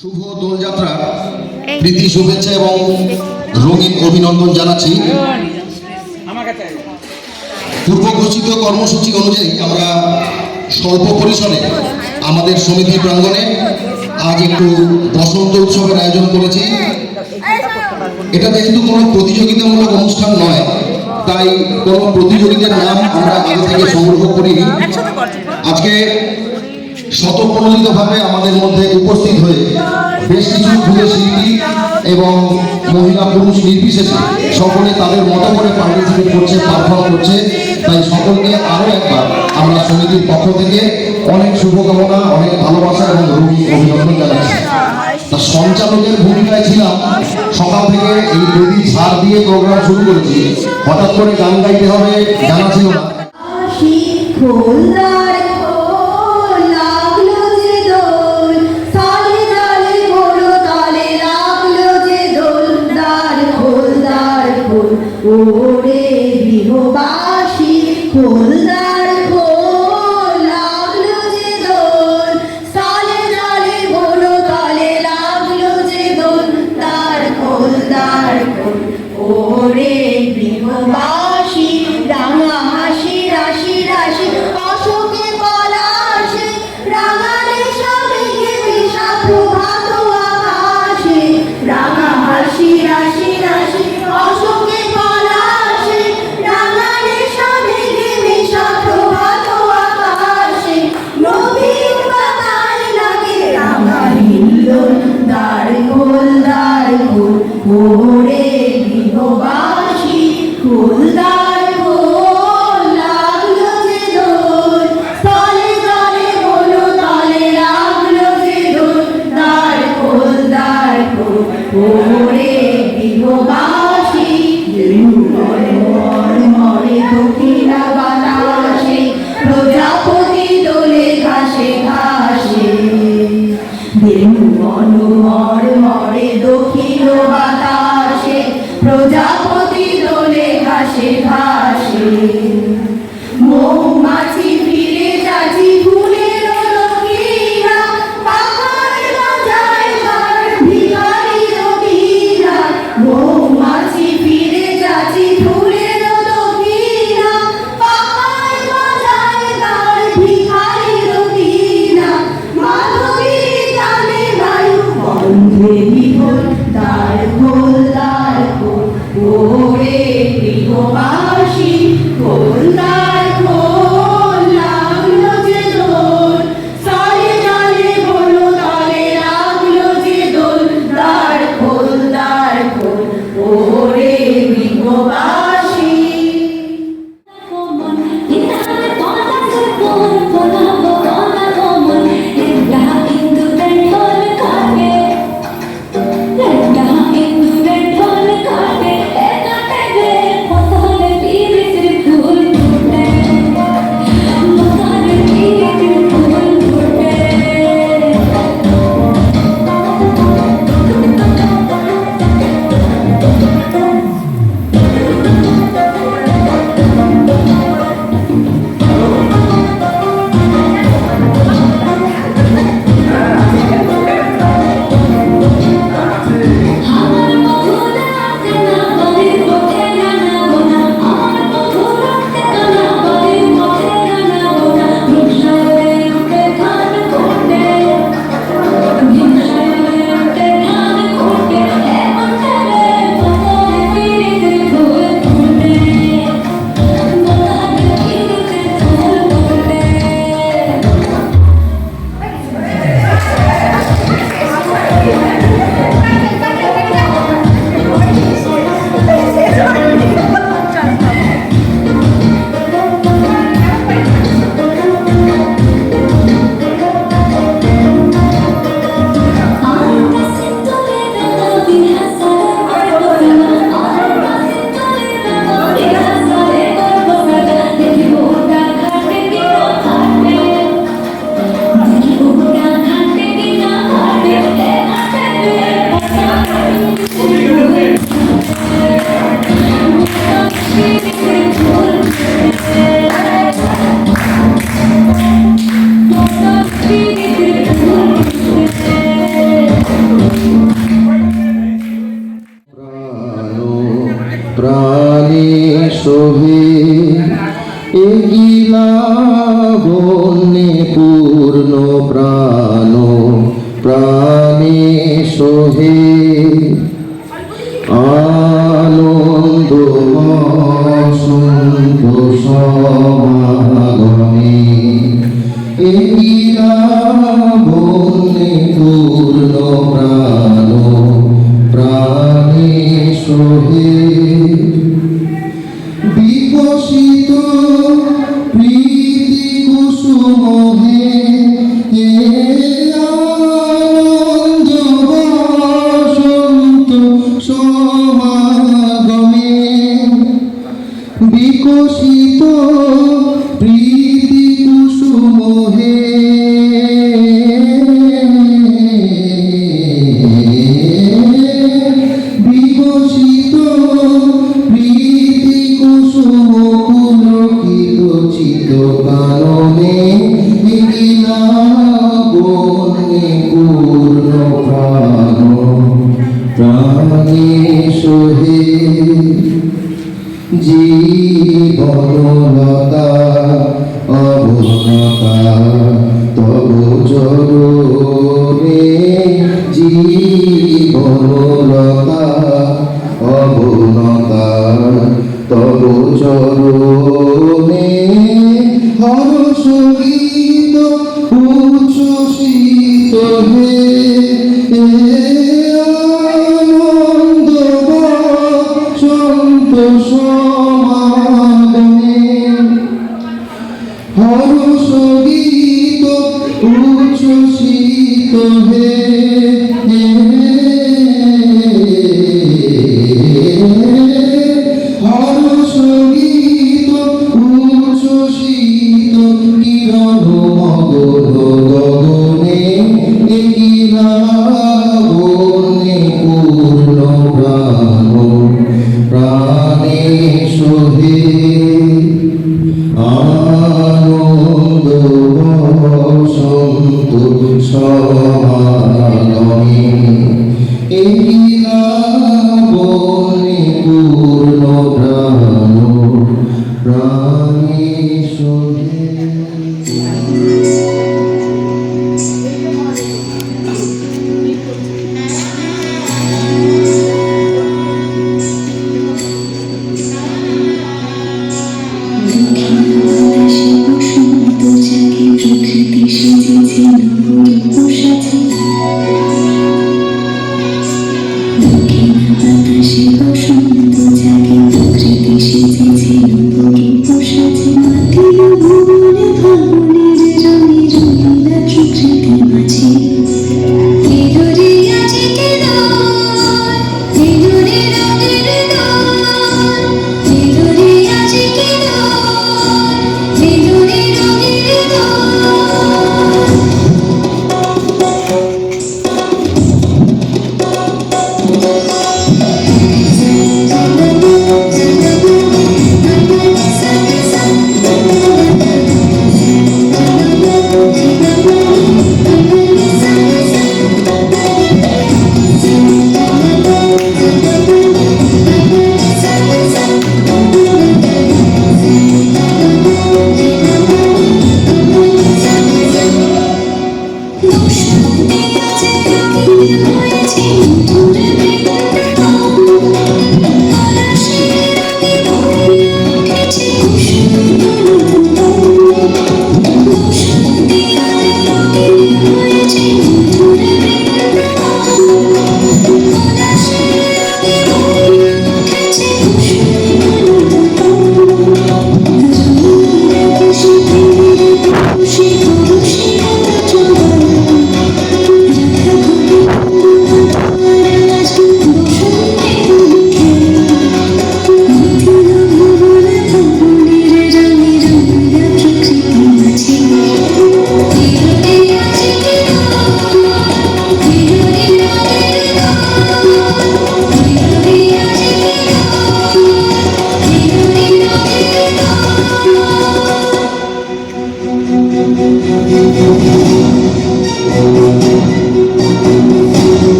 শুভ দোলযাত্রা। প্রীতি শুভেচ্ছা এবং রঙিন অভিনন্দন জানাচ্ছি। আমার কাছে পূর্ব ঘোষিত কর্মসূচি অনুযায়ী আমরা স্বল্প পরিসরে আমাদের সমিতি প্রাঙ্গণে আজ একটু বসন্ত উৎসবের আয়োজন করেছি। এটা যেহেতু কোনো প্রতিযোগিতামূলক অনুষ্ঠান নয় তাই কোনো প্রতিযোগিতার নাম আমরা আগে থেকে সংগ্রহ করিনি। আজকে স্বতঃপ্রণোদিতভাবে আমাদের মধ্যে উপস্থিত হয়ে বেশ কিছু যুগের শিল্পী এবং মহিলা পুরুষ নির্বিশেষে সকলে তাদের মতো করে পার্টিসিপেট করছে পারফর্ম করছে। তাই সকলকে আরও একবার আমরা সমিতির পক্ষ থেকে অনেক শুভকামনা, অনেক ভালোবাসা এবং রুগী অভিনন্দন জানাচ্ছি। তা সঞ্চালকের ভূমিকায় ছিলাম। সকাল থেকে এই বেদি ঝাড় দিয়ে প্রোগ্রাম শুরু করেছি। হঠাৎ করে গান গাইতে হবে, জানা ছিল না।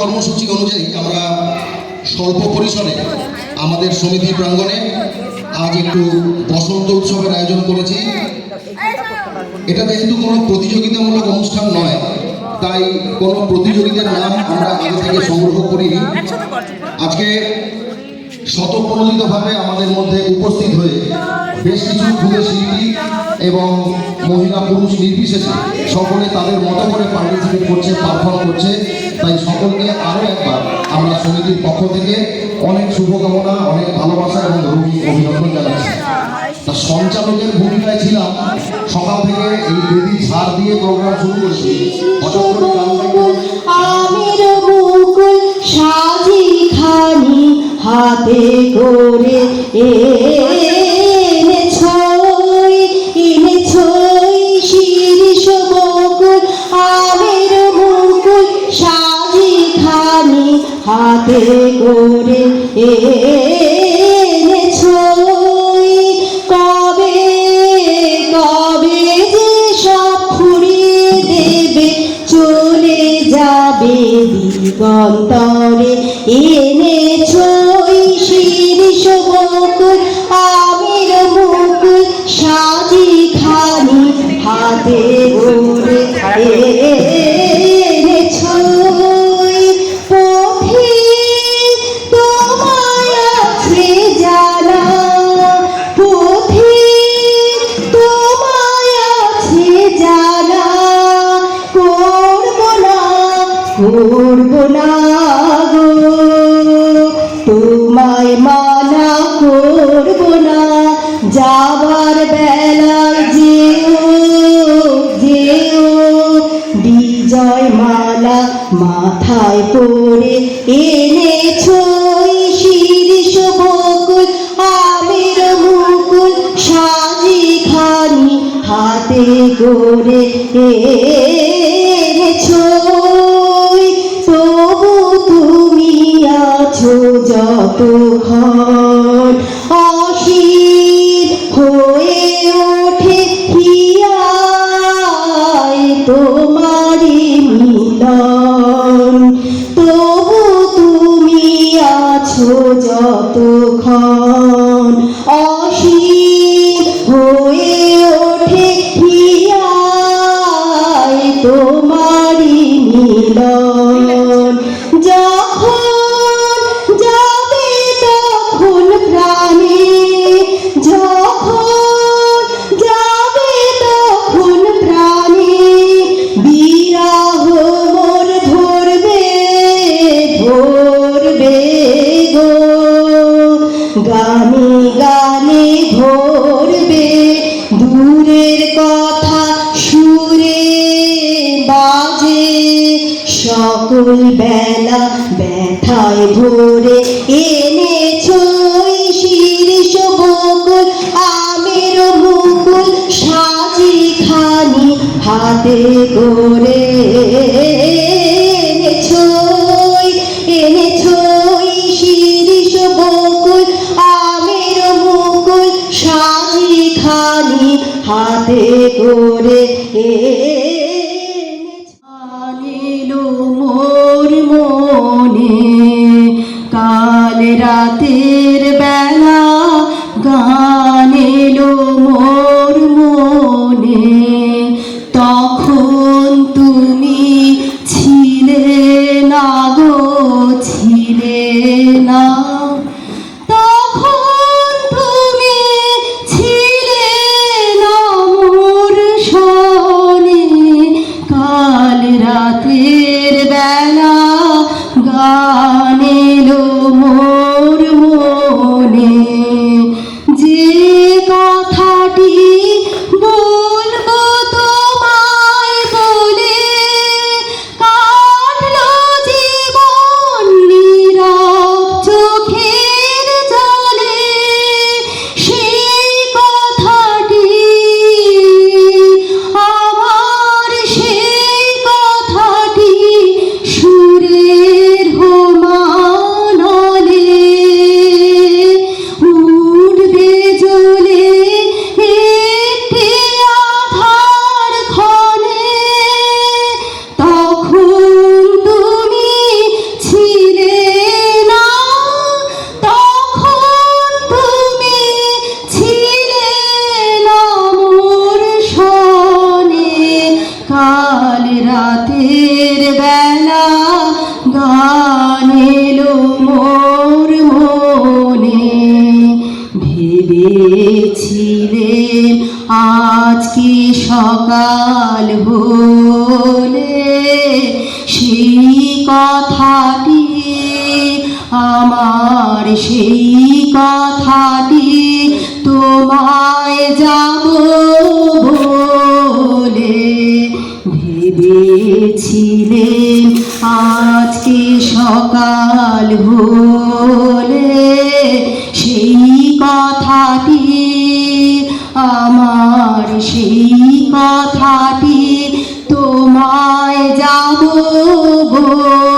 কর্মসূচি অনুযায়ী আমরা স্বল্প পরিসরে আমাদের সমিতি প্রাঙ্গণে আজ একটু বসন্ত উৎসবের আয়োজন করেছি। এটা যেহেতু কোনো প্রতিযোগিতামূলক অনুষ্ঠান নয়। তাই কোনো প্রতিযোগিতার নাম আমরা আগে থেকে সংগ্রহ করিনি। আজকে স্বতঃপ্রণোদিতভাবে আমাদের মধ্যে উপস্থিত হয়ে বেশ কিছু যুগের শিল্পী এবং মহিলা পুরুষ নির্বিশেষে সকলে তাদের মতো করে পার্টিসিপেট করছে পারফর্ম করছে। তাই সকলকে আরও একবার আমরা সমিতির পক্ষ থেকে অনেক শুভকামনা, অনেক ভালোবাসা এবং রঙিন অভিনন্দন জানাচ্ছি। তা সঞ্চালকের ভূমিকায় ছিলাম। সকাল থেকে এই বেদি ঝাড় দিয়ে প্রোগ্রাম শুরু করেছি। হাতে করে এনেছই হাতে করে এনেছই কবে কবে যে সব ফুরিয়ে দেবে চলে যাবে দিগন্তরে। এনেছই শীর্ষ বকুল আমির মুকুল সাজি খানি হাতে করে হাতে করে তবু তুমি আছো যত যতক্ষণ আজকে সকাল ভোলে সেই কথাটি আমার, সেই কথাটি তোমায় যাব বলে ভেবেছিলেন। আজকে সকাল ভোলে সেই কথাটি সেই কথাটি তোমায় যাব গো।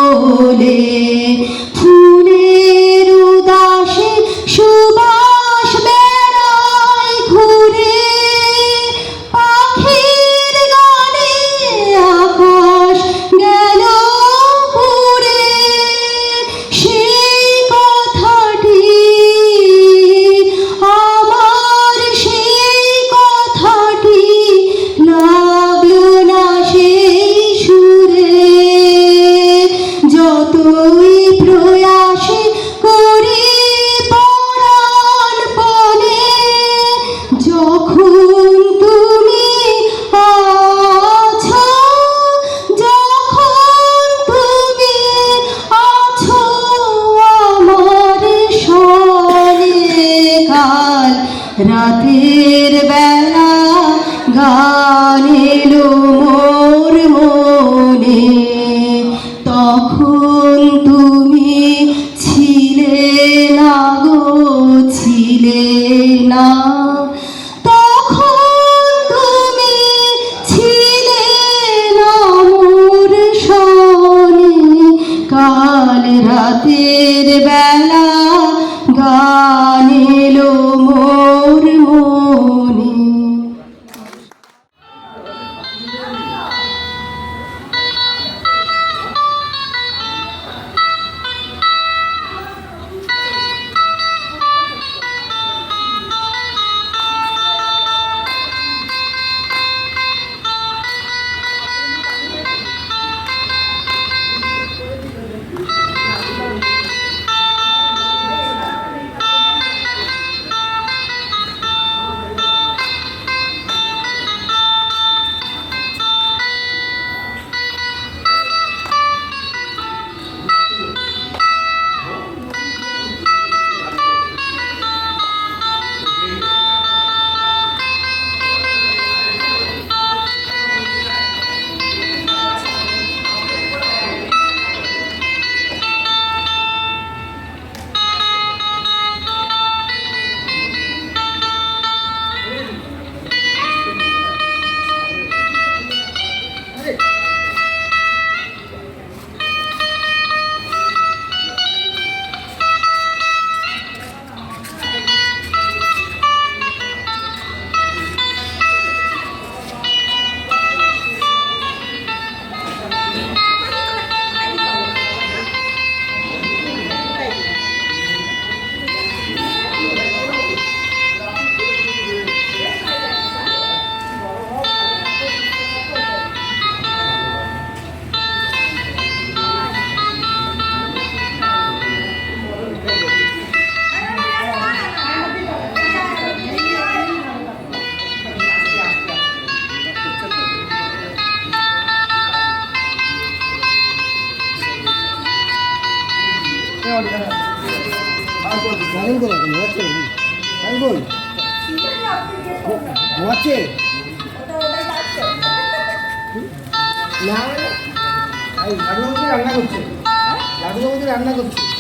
虽然那个土